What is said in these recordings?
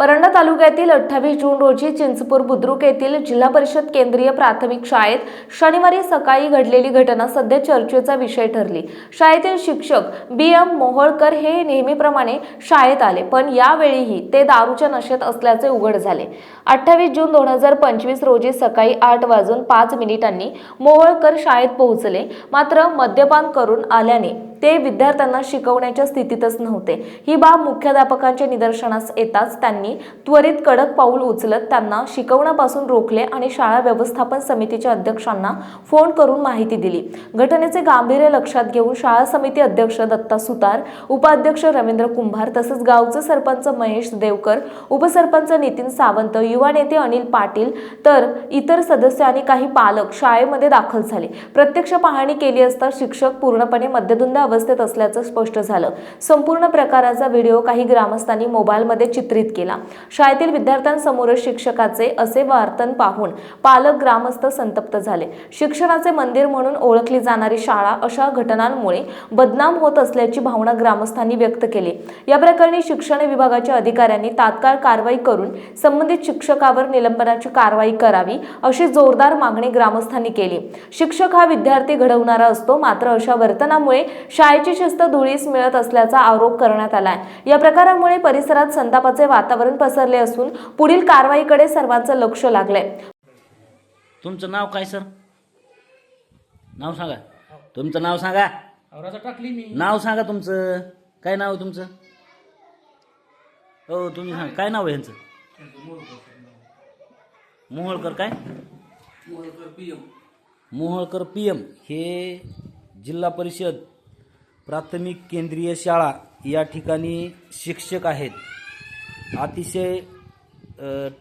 परंडा तालुक्यातील अठ्ठावीस जून रोजी चिंचपूर बुद्रुक येथील जिल्हा परिषद केंद्रीय प्राथमिक शाळेत शनिवारी सकाळी घडलेली घटना सध्या चर्चेचा विषय ठरली. शाळेतील शिक्षक बी. एम. मोहोळकर हे नेहमीप्रमाणे शाळेत आले पण यावेळीही ते दारूच्या नशेत असल्याचे उघड झाले. अठ्ठावीस जून दोन हजार पंचवीस रोजी सकाळी आठ वाजून पाच मिनिटांनी मोहोळकर शाळेत पोहोचले मात्र मद्यपान करून आल्याने ते विद्यार्थ्यांना शिकवण्याच्या स्थितीतच नव्हते. ही बाब मुख्याध्यापकांच्या निदर्शनास येताच त्यांनी त्वरित कडक पाऊल उचलत त्यांना शिकवण्यापासून रोखले आणि शाळा व्यवस्थापन समितीच्या अध्यक्षांना फोन करून माहिती दिली. घटनेचे गांभीर्य लक्षात घेऊन शाळा समिती अध्यक्ष दत्ता सुतार उपाध्यक्ष रवींद्र कुंभार तसंच गावचे सरपंच महेश देवकर उपसरपंच नितीन सावंत युवा नेते अनिल पाटील तर इतर सदस्य आणि काही पालक शाळेमध्ये दाखल झाले. प्रत्यक्ष पाहणी केली असता शिक्षक पूर्णपणे मद्यधुंद अवस्थेत असल्याचं स्पष्ट झालं. संपूर्ण प्रकाराचा व्हिडिओ काही ग्रामस्थांनी मोबाईलमध्ये चित्रित केला. शाळेतील विद्यार्थ्यांसमोर शिक्षकाचे असे वार्तन पाहून पालक ग्रामस्थ संतप्त झाले. शिक्षणाचे मंदिर म्हणून ओळखली जाणारी शाळा अशा घटनांमुळे बदनाम होत असल्याची भावना ग्रामस्थांनी व्यक्त केली. या प्रकरणी शिक्षण विभागाच्या अधिकाऱ्यांनी तात्काळ कारवाई करून संबंधित शिक्षकावर निलंबनाची कारवाई करावी अशी जोरदार मागणी ग्रामस्थांनी केली. शिक्षक हा विद्यार्थी घडवणारा असतो मात्र अशा वर्तनामुळे शाळेची शिस्त धुळीस मिळत असल्याचा आरोप करण्यात आलाय. या प्रकारामुळे परिसरात संतापाचे वातावरण पसरले असून पुढील कारवाईकडे सर्वांचं लक्ष लागलंय. तुमचं नाव काय सर? नाव सांगा. तुमचं नाव सांगा. औराचा टाकली मी. नाव सांगा तुमचं. काय नाव आहे तुमचं? हो तुम्ही सांगा. काय नाव आहे ह्यांचं? मोहोळकर काय? Moholkar P M. हे जिल्हा परिषद प्राथमिक केंद्रीय शाळा या ठिकाणी शिक्षक आहेत. अतिशय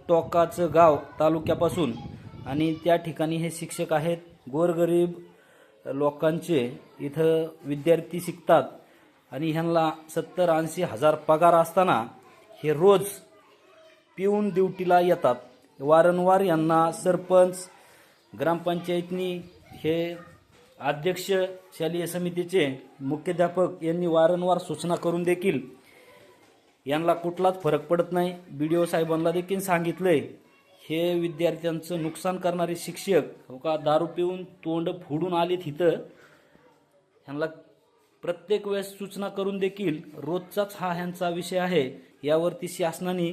टोकाचं गाव तालुक्यापासून आणि त्या ठिकाणी हे शिक्षक आहेत. गोरगरीब लोकांचे इथं विद्यार्थी शिकतात आणि ह्यांना सत्तर ऐंशी हजार पगार असताना हे रोज पिऊन ड्युटीला येतात. वारंवार यांना सरपंच ग्रामपंचायतनी हे अध्यक्ष शालेय समितीचे मुख्याध्यापक यांनी वारंवार सूचना करून देखील यांना कुठलाच फरक पडत नाही. बी डी ओ साहेबांना देखील सांगितलंय हे विद्यार्थ्यांचं नुकसान करणारे शिक्षक हो का दारू पिऊन तोंड फोडून आले तिथं ह्यांना प्रत्येक वेळेस सूचना करून देखील रोजचाच हा ह्यांचा विषय आहे. यावरती शासनाने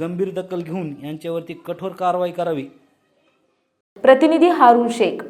गंभीर दखल घेऊन यांच्यावरती कठोर कारवाई करावी. प्रतिनिधी हारून शेख.